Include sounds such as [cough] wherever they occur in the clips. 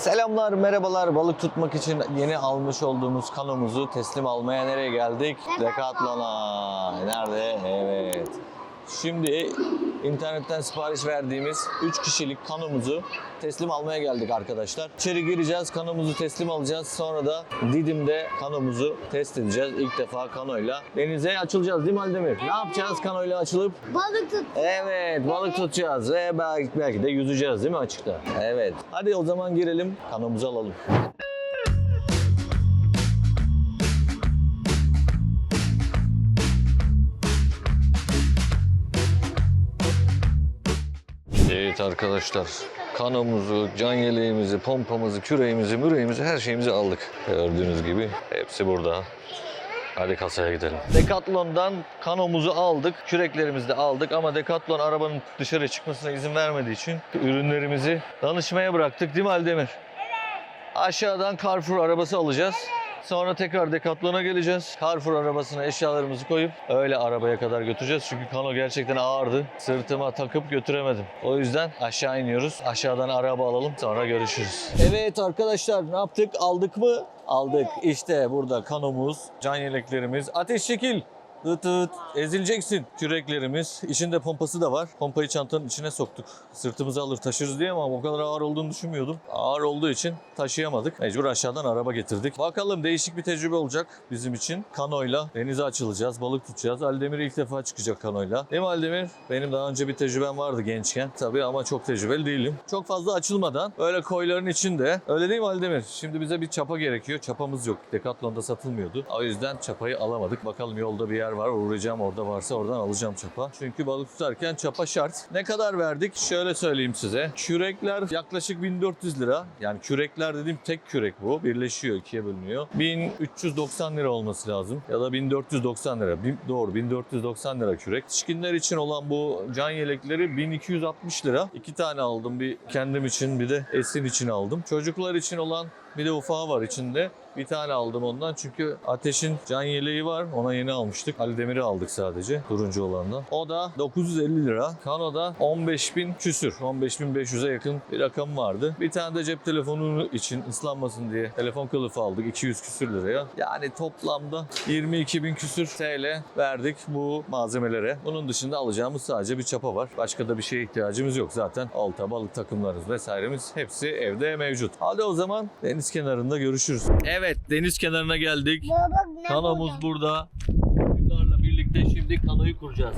Selamlar, merhabalar. Balık tutmak için yeni almış olduğumuz kanomuzu teslim almaya nereye geldik? Decathlon'a. Nerede? Evet. Şimdi internetten sipariş verdiğimiz 3 kişilik kanomuzu teslim almaya geldik arkadaşlar. İçeri gireceğiz, kanomuzu teslim alacağız. Sonra da Didim'de kanomuzu test edeceğiz. İlk defa kanoyla. Denize açılacağız değil mi Aldemir? Ne yapacağız kanoyla açılıp? Balık tut. Evet balık tutacağız ve belki, belki de yüzeceğiz değil mi açıkta? Evet. Hadi o zaman girelim kanomuzu alalım. Evet arkadaşlar kanomuzu, can yeleğimizi, pompamızı, küreğimizi, müreğimizi her şeyimizi aldık. Gördüğünüz gibi hepsi burada. Hadi kasaya gidelim. Decathlon'dan kanomuzu aldık, küreklerimizi de aldık ama Decathlon arabanın dışarı çıkmasına izin vermediği için ürünlerimizi danışmaya bıraktık değil mi Aldemir? Aşağıdan Carrefour arabası alacağız. Sonra tekrar Decathlon'a geleceğiz. Carrefour arabasına eşyalarımızı koyup öyle arabaya kadar götüreceğiz. Çünkü kano gerçekten ağırdı. Sırtıma takıp götüremedim. O yüzden aşağı iniyoruz. Aşağıdan araba alalım sonra görüşürüz. Evet arkadaşlar ne yaptık? Aldık mı? Aldık. İşte burada kanomuz, can yeleklerimiz. Ateş çekil. Dıt dıt. Ezileceksin. Küreklerimiz. İçinde pompası da var. Pompayı çantanın içine soktuk. Sırtımıza alır taşırız diye ama o kadar ağır olduğunu düşünmüyordum. Ağır olduğu için taşıyamadık. Mecbur aşağıdan araba getirdik. Bakalım değişik bir tecrübe olacak bizim için. Kanoyla denize açılacağız. Balık tutacağız. Aldemir ilk defa çıkacak kanoyla. Değil mi Aldemir? Benim daha önce bir tecrübem vardı gençken. Tabii ama çok tecrübeli değilim. Çok fazla açılmadan öyle koyların içinde. Öyle değil mi Aldemir? Şimdi bize bir çapa gerekiyor. Çapamız yok. Decathlon'da satılmıyordu. O yüzden çapayı alamadık. Bakalım yolda bir yer var. Uğrayacağım orada varsa oradan alacağım çapa. Çünkü balık tutarken çapa şart. Ne kadar verdik? Şöyle söyleyeyim size. Kürekler yaklaşık 1400 lira. Yani kürekler dediğim tek kürek bu. Birleşiyor, ikiye bölünüyor. 1390 lira olması lazım. Ya da 1490 lira. Bin- doğru 1490 lira kürek. Yetişkinler için olan bu can yelekleri 1260 lira. İki tane aldım. Bir kendim için bir de Esin için aldım. Çocuklar için olan bir de ufağı var içinde. Bir tane aldım ondan çünkü Ateş'in can yeleği var. Ona yeni almıştık. Ali Demir'i aldık sadece turuncu olandan. O da 950 lira. Kano'da 15.000 küsür. 15.500'e yakın bir rakam vardı. Bir tane de cep telefonu için ıslanmasın diye telefon kılıfı aldık 200 küsür liraya. Yani toplamda 22.000 küsür TL verdik bu malzemelere. Bunun dışında alacağımız sadece bir çapa var. Başka da bir şeye ihtiyacımız yok. Zaten olta, balık takımlarımız vesairemiz hepsi evde mevcut. Hadi o zaman deniz kenarında görüşürüz. Evet deniz kenarına geldik. Baba buldum. burada. Çocuklarla birlikte şimdi kanoyu kuracağız.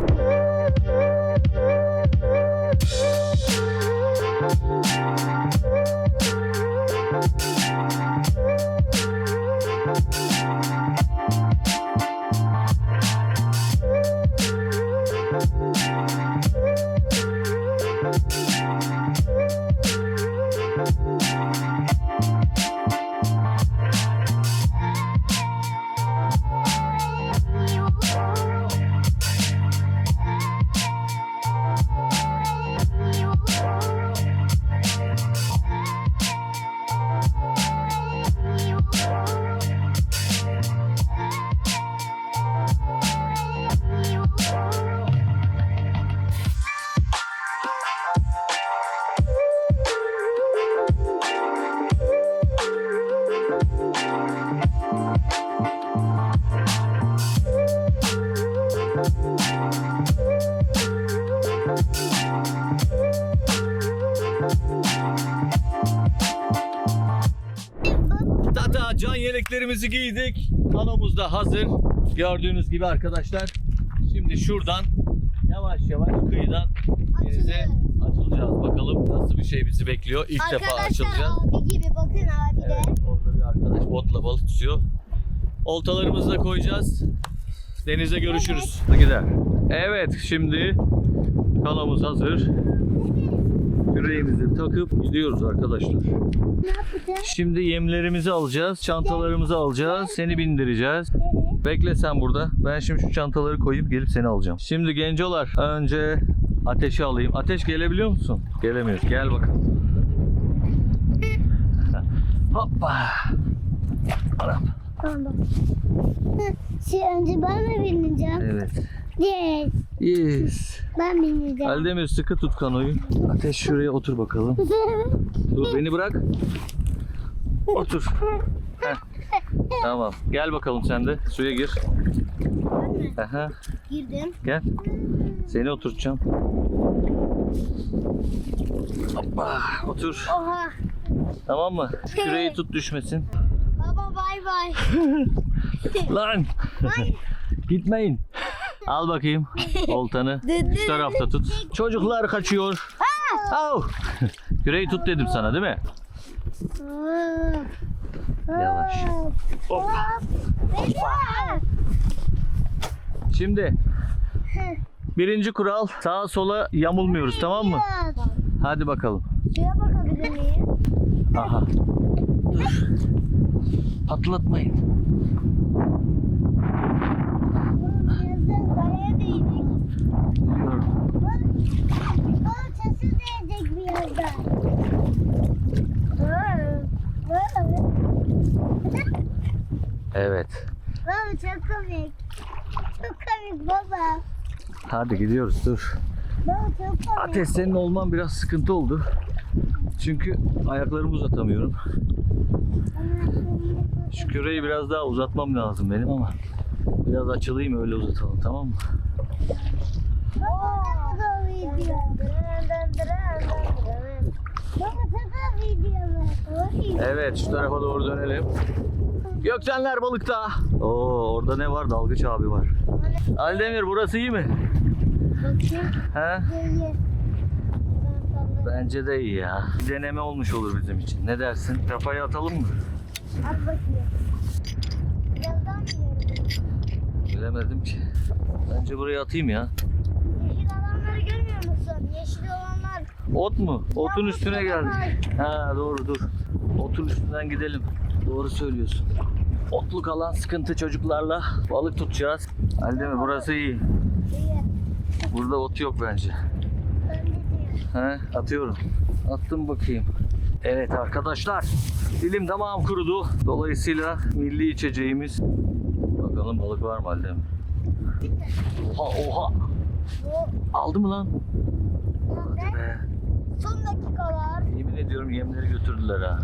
Tata can yeleklerimizi giydik. Kanomuz da hazır. Gördüğünüz gibi arkadaşlar. Şimdi şuradan yavaş yavaş kıyıdan denize açılacağız. Bakalım nasıl bir şey bizi bekliyor. İlk defa Arkadaşlar açılacağız. abi gibi bakın abi de. Evet, orada bir arkadaş botla balık tutuyor. Oltalarımızı da koyacağız. Denize görüşürüz. Gider. Evet, şimdi kanomuz hazır. Yüreğimizi takıp gidiyoruz arkadaşlar. Ne yapacağız? Şimdi yemlerimizi alacağız, çantalarımızı alacağız, seni bindireceğiz. Evet. Bekle sen burada. Ben şimdi şu çantaları koyup gelip seni alacağım. Şimdi gencolar önce ateşi alayım. Ateş gelebiliyor musun? Gelemiyoruz. Gel bakalım. Hoppa. Anam. Tamam. Şey önce ben mi bineceğim? Evet. Yes. Yes. Ben bineceğim. Eldemir sıkı tut kanoyu. Ateş şuraya otur bakalım. [laughs] Dur beni bırak. Otur. Heh. Tamam. Gel bakalım sen de. Suya gir. Aha. Girdim. Gel. Seni oturtacağım. Hoppa. Otur. Oha. Tamam mı? Küreği tut düşmesin. Baba bay bay. [laughs] Lan. [laughs] Gitmeyin. Al bakayım oltanı. Şu tarafta tut. Çocuklar kaçıyor. Au. Küreği tut dedim sana değil mi? Yavaş. Hop. Şimdi birinci kural sağa sola yamulmuyoruz tamam mı? Hadi bakalım. Suya bakabilir miyim? Aha. Dur. Patlatmayın. Evet. Baba çok komik. Çok komik baba. Hadi gidiyoruz dur. Baba çok komik. Ateş senin olman biraz sıkıntı oldu. Çünkü ayaklarımı uzatamıyorum. Şu küreği biraz daha uzatmam lazım benim ama biraz açılayım öyle uzatalım tamam mı? Evet şu tarafa doğru dönelim. Göksenler balıkta. Oo orada ne var? Dalgıç abi var. Aldemir burası iyi mi? Bakayım. He? İyi. Bence de iyi ya. Deneme olmuş olur bizim için. Ne dersin? Kafayı atalım mı? At bakayım. Bilemedim ki. Bence buraya atayım ya. Yeşil alanları görmüyor musun? Yeşil olanlar. Ot mu? Otun üstüne geldik. Ha doğru dur. Otun üstünden gidelim. Doğru söylüyorsun. Otluk alan sıkıntı çocuklarla. Balık tutacağız. Aldemir burası iyi. Burada ot yok bence. He, atıyorum. Attım bakayım. Evet arkadaşlar. Dilim damağım kurudu. Dolayısıyla milli içeceğimiz. Bakalım balık var mı Aldem? Oha oha. Aldı mı lan? nerede? Be. Son dakikalar. Yemin ediyorum yemleri götürdüler ha.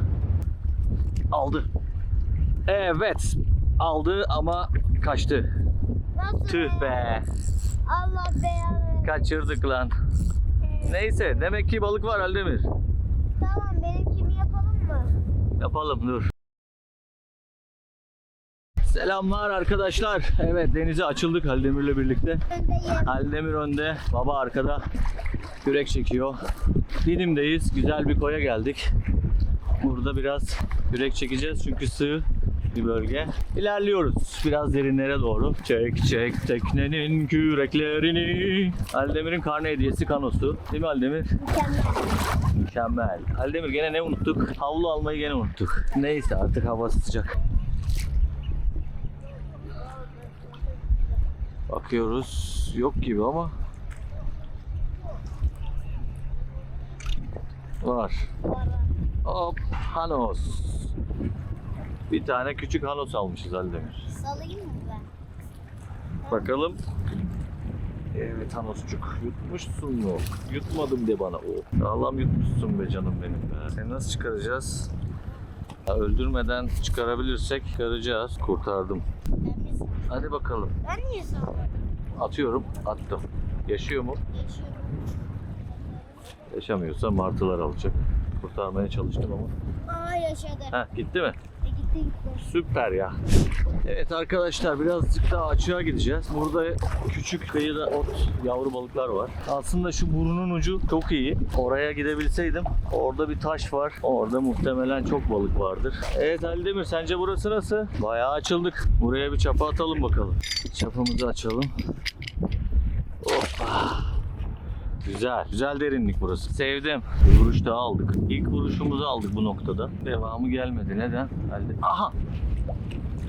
Aldı. Evet. Aldı ama kaçtı. Nasıl? Tüh be. Allah belanı. Kaçırdık lan. Neyse demek ki balık var Aldemir. Tamam benimkini yapalım mı? Yapalım dur. Selamlar arkadaşlar. Evet denize açıldık Haldemir'le birlikte. Öndeyim. Haldemir önde, baba arkada. Kürek çekiyor. Didim'deyiz. Güzel bir koya geldik. Burada biraz kürek çekeceğiz çünkü sığ bir bölge. İlerliyoruz biraz derinlere doğru. Çek çek teknenin küreklerini. Aldemir'in karne hediyesi kanosu. Değil mi Aldemir? Mükemmel. Mükemmel. Aldemir gene ne unuttuk? Havlu almayı gene unuttuk. Neyse artık hava sıcak. Bakıyoruz. Yok gibi ama. Var. Hop Hanos. Bir tane küçük Hanos almışız Aldemir. Salayım mı ben? Bakalım. Evet Hanosçuk. Yutmuşsun mu? Yutmadım de bana o. Sağlam yutmuşsun be canım benim be. Seni nasıl çıkaracağız? Ya öldürmeden çıkarabilirsek çıkaracağız. Kurtardım. Sal- Hadi bakalım. Ben niye salladım? Atıyorum. Attım. Yaşıyor mu? Geçiyorum. Yaşamıyorsa martılar alacak. Kurtarmaya çalıştım ama. Aa yaşadı. Heh gitti mi? Süper ya. Evet arkadaşlar birazcık daha açığa gideceğiz. Burada küçük kıyıda ot, yavru balıklar var. Aslında şu burnun ucu çok iyi. Oraya gidebilseydim. Orada bir taş var. Orada muhtemelen çok balık vardır. Evet Aldemir sence burası nasıl? Bayağı açıldık. Buraya bir çapa atalım bakalım. Çapamızı açalım. Hoppa. Güzel. Güzel derinlik burası. Sevdim. Bir vuruş daha aldık. İlk vuruşumuzu aldık bu noktada. Devamı gelmedi. Neden? Halde. Aha!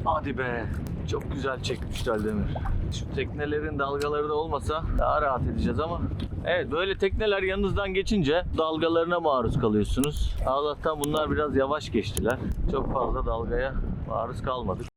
Hadi be. Çok güzel çekmiş Aldemir. Şu teknelerin dalgaları da olmasa daha rahat edeceğiz ama. Evet böyle tekneler yanınızdan geçince dalgalarına maruz kalıyorsunuz. Allah'tan bunlar biraz yavaş geçtiler. Çok fazla dalgaya maruz kalmadık.